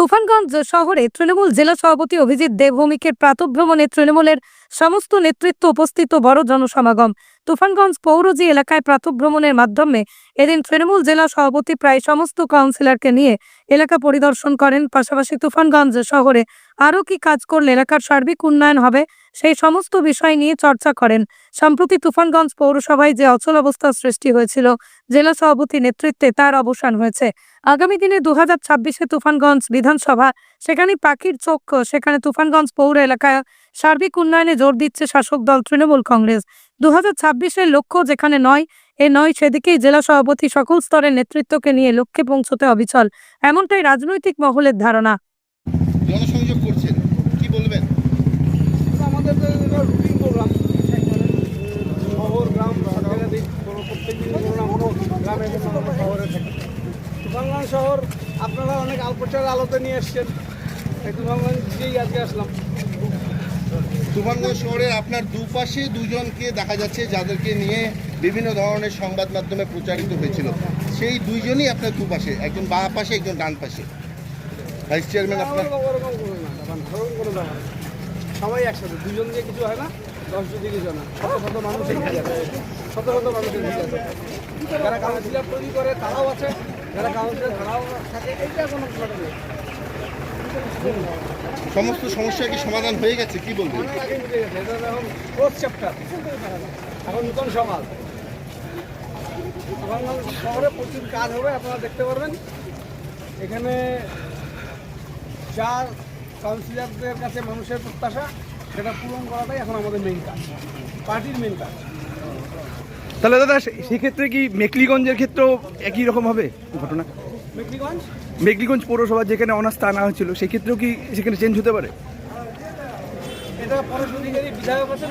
তুফানগঞ্জ শহরে তৃণমূল জেলা সভাপতি অভিজিৎ দেবভৌমিকের প্রাতভ্রমণে তৃণমূলের সমস্ত নেতৃত্ব উপস্থিত বড় জনসমাগম। তুফানগঞ্জ পৌরজি এলাকায় প্রাতভ্রমণের মাধ্যমে এদিন তৃণমূল জেলা সভাপতি প্রায় সমস্ত কাউন্সিলরকে নিয়ে এলাকা পরিদর্শন করেন। পাশাপাশি তুফানগঞ্জ শহরে আরও কি কাজ করলে এলাকার সার্বিক উন্নয়ন হবে সেই সমস্ত বিষয় নিয়ে চর্চা করেন। সম্প্রতি তুফানগঞ্জ পৌরসভায় যে অচল অবস্থার সৃষ্টি হয়েছিল, জেলা সভাপতি নেতৃত্বে তার অবসান হয়েছে। আগামী দিনে দু হাজার ছাব্বিশে তুফানগঞ্জ বিধানসভা, সেখানে পাখির চোখ, সেখানে তুফানগঞ্জ পৌর এলাকায় সার্বিক উন্নয়নে জোর দিচ্ছে শাসক দল তৃণমূল কংগ্রেস। দু হাজার ছাব্বিশের লক্ষ্য যেখানে নয়, এ নয় সেদিকেই জেলা সভাপতি সকল স্তরের নেতৃত্বকে নিয়ে লক্ষ্যে পৌঁছতে অবিচল। এমনটাই রাজনৈতিক মহলের ধারণা। জনসংযোগ করছেন কি বলবেন এটা আমাদের তো রুটিন প্রোগ্রাম শহর গ্রাম সরকারের দিক কোনো প্রত্যেক দিন কোনো না কোনো গ্রামে কোনো শহরে থাকে তুফানগঞ্জ শহর আপনারা অনেক আলপচার আলোতে নিয়ে এসছেন। এই তুফানগঞ্জ দিয়েই আজকে আসলাম। তুফানগঞ্জ শহরে আপনার দুপাশে দুজনকে দেখা যাচ্ছে যাদেরকে নিয়ে বিভিন্ন ধরনের সংবাদ মাধ্যমে প্রচারিত হয়েছিল। সেই দুইজনই আপনার দুপাশে একজন বাঁ পাশে একজন ডান পাশে। ভাইস চেয়ারম্যান আপনার। সবাই একসাথে দুজন দিয়ে কিছু হয় না। যারা করে তারাও আছে যারা তারাও থাকে সমস্ত সমস্যা কি সমাধান হয়ে গেছে? কি গেছে এখন নতুন সমাজ শহরে প্রচুর কাজ হবে আপনারা দেখতে পারবেন এখানে যার কাউন্সিলরদের কাছে মানুষের প্রত্যাশা। সেটা পূরণ করাটাই এখন আমাদের মেইন কাজ পার্টির মেইন কাজ। তাহলে দাদা সেক্ষেত্রে কি মেকলিগঞ্জের ক্ষেত্রেও একই রকম হবে ঘটনা? মেকলিগঞ্জ? মেকলিগঞ্জ পৌরসভা যেখানে অনাস্থা আনা হয়েছিল সেক্ষেত্রেও কি সেখানে চেঞ্জ হতে পারে? এটা পরশ অধিকারী বিধায়ক আছেন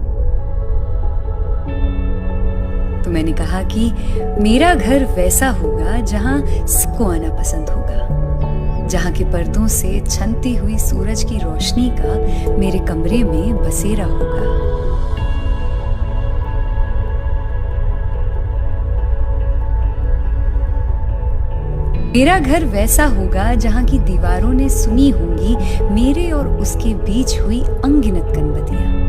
मैंने कहा कि मेरा घर वैसा होगा जहाँ सबको आना पसंद होगा, जहाँ के पर्दों से छनती हुई सूरज की रोशनी का मेरे कमरे में बसेरा होगा। मेरा घर वैसा होगा जहाँ की दीवारों ने सुनी होंगी मेरे और उसके बीच हुई अंगिनत कनबतियाँ